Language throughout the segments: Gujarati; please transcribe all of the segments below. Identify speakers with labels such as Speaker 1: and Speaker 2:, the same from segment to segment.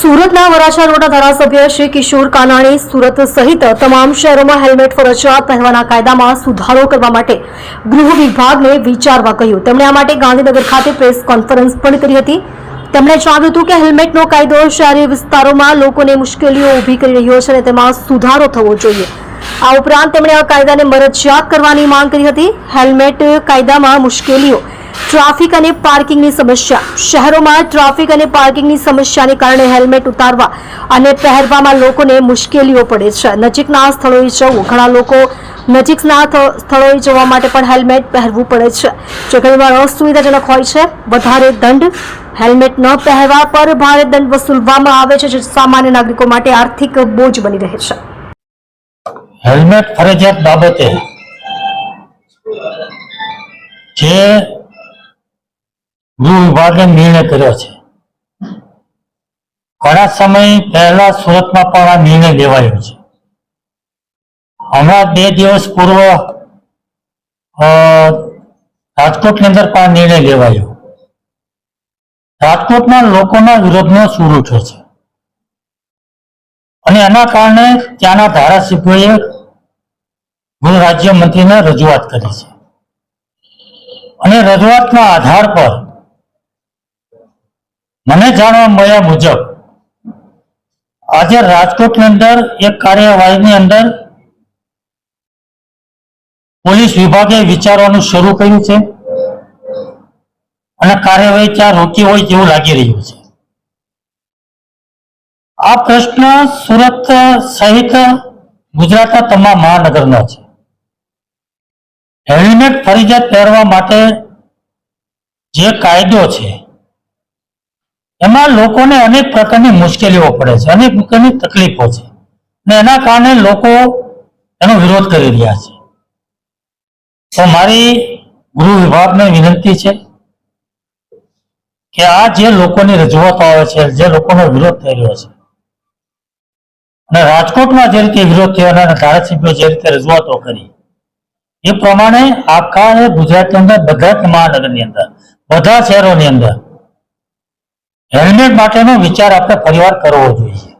Speaker 1: સુરતના વરાછા રોડના ધારાસભ્ય શ્રી કિશોર કાનાણી સુરત સહિત તમામ શહેરોમાં હેલ્મેટ ફરજિયાત પહેરવાના કાયદામાં સુધારો કરવા માટે ગૃહ વિભાગને વિચારવા કહ્યું. તેમણે આ માટે ગાંધીનગર ખાતે પ્રેસ કોન્ફરન્સ પણ કરી હતી. તેમણે જણાવ્યું હતું કે હેલ્મેટનો કાયદો શહેરી વિસ્તારોમાં લોકોને મુશ્કેલીઓ ઊભી કરી રહ્યો છે અને તેમાં સુધારો થવો જોઈએ. આ ઉપરાંત તેમણે આ કાયદાને મરજિયાત કરવાની માંગ કરી હતી. હેલ્મેટ કાયદામાં મુશ્કેલીઓ ટ્રાફિક અને પાર્કિંગની સમસ્યા. શહેરોમાં ટ્રાફિક અને પાર્કિંગની સમસ્યાને કારણે હેલ્મેટ ઉતારવા અને પહેરવામાં લોકોને મુશ્કેલીઓ પડે છે. નજીકના સ્થળોએ જવું. ઘણા લોકો નજીકના સ્થળોએ જવા માટે પણ હેલ્મેટ પહેરવું પડે છે. જે ઘણીવાર અસુવિધાજનક હોય છે, વધારે દંડ હેલ્મેટ ન પહેરવા પર ભારે દંડ વસૂલવામાં આવે છે, જે સામાન્ય નાગરિકો માટે આર્થિક બોજ બની રહે છે.
Speaker 2: હેલ્મેટ ફરજિયાત બાબતે જે ગૃહ વિભાગે નિર્ણય કર્યો છે. ઘણા સમય પહેલા સુરતમાં પણ આ નિર્ણય લેવાયો છે. હમણાં બે દિવસ પૂર્વ રાજકોટની અંદર પણ નિર્ણય લેવાયો. રાજકોટના લોકોના વિરોધનો સૂર ઉઠ્યો છે. અને એના કારણે ત્યાંના ધારાસભ્યોએ ગૃહ રાજ્યમંત્રીને રજૂઆત કરી છે. અને રજૂઆતના આધાર પર મને જાણવા મળ્યા મુજબ, આજે રાજકોટની અંદર એક કાર્યવાહીની અંદર પોલીસ વિભાગે વિચારવાનું શરૂ કર્યું છે અને કાર્યવાહી ત્યાં રોકી હોય તેવું લાગી રહ્યું છે. આ પ્રશ્ન સુરત સહિત ગુજરાતના તમામ મહાનગરનો છે. હેલ્મેટ ફરજિયાત પહેરવા માટે જે કાયદો છે એમાં લોકોને અનેક પ્રકારની મુશ્કેલીઓ પડે છે, અનેક પ્રકારની તકલીફો છે. ને એના કારણે લોકો એનો વિરોધ કરી રહ્યા છે. તો મારી ગૃહ વિભાગને વિનંતી છે કે આ જે લોકોની રજૂઆતો આવે છે, જે લોકોનો વિરોધ થઈ રહ્યો છે, અને રાજકોટમાં જે રીતે વિરોધ થયો અને ધારાસભ્યો જે રીતે રજૂઆતો કરી, એ પ્રમાણે આખા ગુજરાતની અંદર બધા જ મહાનગરની અંદર, બધા શહેરોની અંદર હેલ્મેટ માટેનો વિચાર આપણે ફરીવાર કરવો જોઈએ.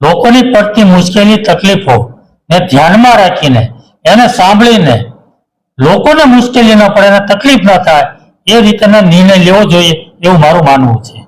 Speaker 2: લોકોની પડતી મુશ્કેલી, તકલીફો ને ધ્યાનમાં રાખીને, એને સાંભળીને, લોકોને મુશ્કેલી ન પડે તકલીફ ન થાય, એ રીતેનો નિર્ણય લેવો જોઈએ એવું મારું માનવું છે.